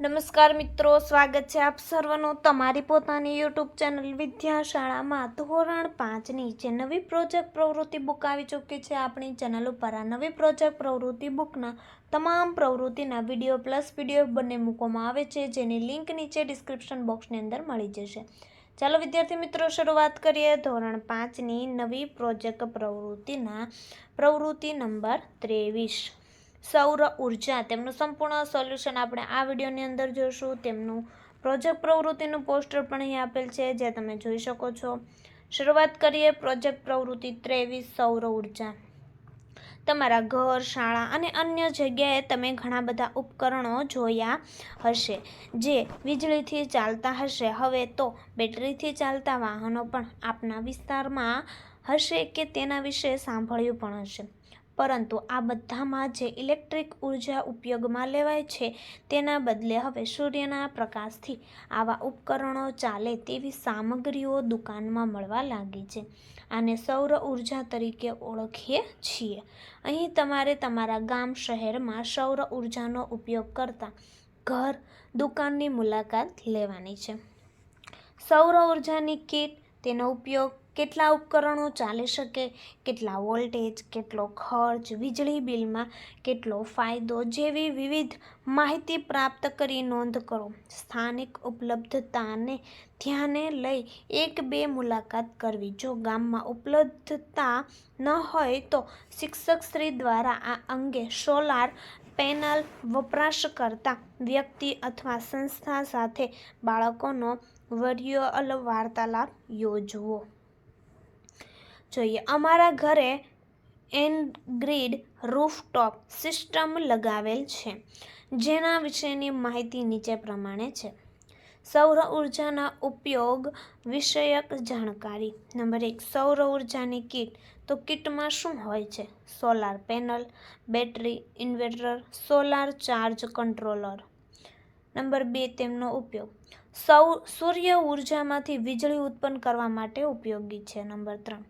નમસ્કાર મિત્રો, સ્વાગત છે આપ સર્વનું તમારી પોતાની યુટ્યુબ ચેનલ વિદ્યાશાળામાં. ધોરણ પાંચની જે નવી પ્રોજેક્ટ પ્રવૃત્તિ બુક આવી ચૂકી છે, આપણી ચેનલ ઉપર આ નવી પ્રોજેક્ટ પ્રવૃત્તિ બુકના તમામ પ્રવૃત્તિના વીડિયો પ્લસ પીડીએફ બંને મૂકવામાં આવે છે, જેની લિંક નીચે ડિસ્ક્રિપ્શન બોક્સની અંદર મળી જશે. ચાલો વિદ્યાર્થી મિત્રો, શરૂઆત કરીએ ધોરણ પાંચની નવી પ્રોજેક્ટ પ્રવૃત્તિના. પ્રવૃત્તિ નંબર ત્રેવીસ. સૌર ઊર્જા. તેમનું સંપૂર્ણ સોલ્યુશન આપણે આ વિડીયોની અંદર જોઈશું. તેમનું પ્રોજેક્ટ પ્રવૃત્તિનું પોસ્ટર પણ અહીં આપેલ છે, જે તમે જોઈ શકો છો. શરૂઆત કરીએ પ્રોજેક્ટ પ્રવૃત્તિ ત્રેવીસ, સૌર ઊર્જા. તમારા ઘર, શાળા અને અન્ય જગ્યાએ તમે ઘણા બધા ઉપકરણો જોયા હશે, જે વીજળીથી ચાલતા હશે. હવે તો બેટરીથી ચાલતા વાહનો પણ આપના વિસ્તારમાં હશે કે તેના વિશે સાંભળ્યું પણ હશે? પરંતુ આ બધામાં જે ઇલેક્ટ્રિક ઊર્જા ઉપયોગમાં લેવાય છે તેના બદલે હવે સૂર્યના પ્રકાશથી આવા ઉપકરણો ચાલે તેવી સામગ્રીઓ દુકાનમાં મળવા લાગી છે. આને સૌર ઊર્જા તરીકે ઓળખીએ છીએ. અહીં તમારે તમારા ગામ શહેરમાં સૌર ઉર્જાનો ઉપયોગ કરતા ઘર દુકાનની મુલાકાત લેવાની છે. સૌર ઉર્જાની કીટ, તેનો ઉપયોગ કેટલા ઉપકરણો ચાલી શકે, કેટલા વોલ્ટેજ, કેટલો ખર્ચ, વીજળી બિલમાં કેટલો ફાયદો જેવી વિવિધ માહિતી પ્રાપ્ત કરી નોંધ કરો. સ્થાનિક ઉપલબ્ધતાને ધ્યાને લઈ એક બે મુલાકાત કરવી. જો ગામમાં ઉપલબ્ધતા ન હોય તો શિક્ષકશ્રી દ્વારા આ અંગે સોલાર પેનલ વપરાશકર્તા વ્યક્તિ અથવા સંસ્થા સાથે બાળકોનો વર્યુઅલ વાર્તાલાપ યોજવો. જોઈએ. અમારા ઘરે એનગ્રીડ રૂફટોપ સિસ્ટમ લગાવેલ છે, જેના વિશેની માહિતી નીચે પ્રમાણે છે. સૌર ઉર્જાના ઉપયોગ વિષયક જાણકારી. નંબર એક, સૌર ઉર્જાની કીટ. તો કીટમાં શું હોય છે? Solar panel, battery inverter, solar charge controller. Number બે, તેમનો ઉપયોગ. સૌ, સૂર્ય ઉર્જામાંથી વીજળી ઉત્પન્ન કરવા માટે ઉપયોગી છે. નંબર ત્રણ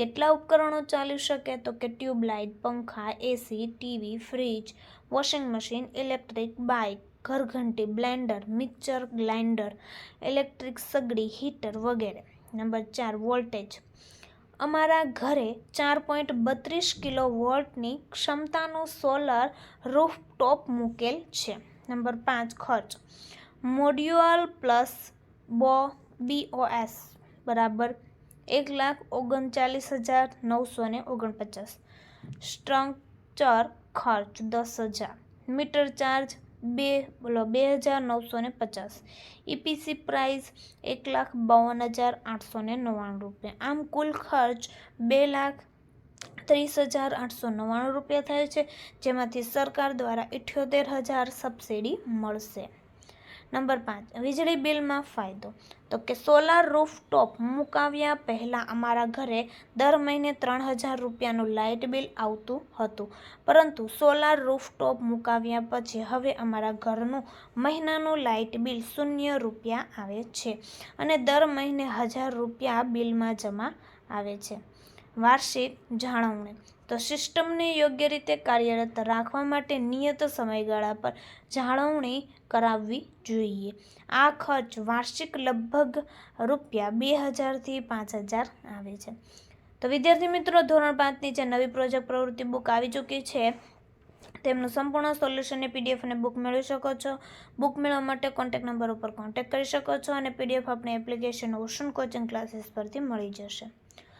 કેટલા ઉપકરણો ચાલી શકે તો કે ટ્યુબલાઇટ, પંખા, AC, TV, fridge, washing machine, electric bike, ઘરઘંટી, blender, mixer grinder electric સગડી, હીટર વગેરે. નંબર ચાર, વોલ્ટેજ. અમારા ઘરે ચાર પોઈન્ટ બત્રીસ કિલો વોલ્ટની ક્ષમતાનું સોલર રૂફટોપ મૂકેલ છે. નંબર પાંચ, ખર્ચ. મોડ્યુઅલ પ્લસ બો બીઓએસ બરાબર? એક લાખ ઓગણચાલીસ હજાર નવસો ને ઓગણપચાસ. સ્ટ્રક્ચર ખર્ચ દસ હજાર. મીટર ચાર્જ બે, બોલો, બે હજાર નવસો ને પચાસ. ઇપીસી પ્રાઇસ એક લાખ બાવન હજાર આઠસો ને નવ્વાણું રૂપિયા. આમ કુલ ખર્ચ બે લાખ ત્રીસ હજાર આઠસો નવ્વાણું રૂપિયા થાય છે, જેમાંથી સરકાર દ્વારા ઇઠ્યોતેર હજાર સબસિડી મળશે. નંબર પાંચ, વીજળી બિલમાં ફાયદો. તો કે સોલાર રૂફટોપ મુકાવ્યા પહેલાં અમારા ઘરે દર મહિને ત્રણ હજાર રૂપિયાનું લાઇટ બિલ આવતું હતું. પરંતુ સોલાર રૂફટોપ મુકાવ્યા પછી હવે અમારા ઘરનું મહિનાનું લાઇટ બિલ શૂન્ય રૂપિયા આવે છે અને દર મહિને હજાર રૂપિયા બિલમાં જમા આવે છે. વાર્ષિક જાળવણી તો સિસ્ટમને યોગ્ય રીતે કાર્યરત રાખવા માટે નિયત સમયગાળા પર જાળવણી કરાવવી જોઈએ. આ ખર્ચ વાર્ષિક લગભગ રૂપિયા બે હજારથી પાંચ હજાર આવે છે. તો વિદ્યાર્થી મિત્રો, ધોરણ પાંચની જે નવી પ્રોજેક્ટ પ્રવૃત્તિ બુક આવી ચૂકી છે, તેમનું સંપૂર્ણ સોલ્યુશનની પીડીએફ અને બુક મેળવી શકો છો. બુક મેળવવા માટે કોન્ટેક્ટ નંબર ઉપર કોન્ટેક્ટ કરી શકો છો અને પીડીએફ આપણી એપ્લિકેશન ઓશન કોચિંગ ક્લાસીસ પરથી મળી જશે.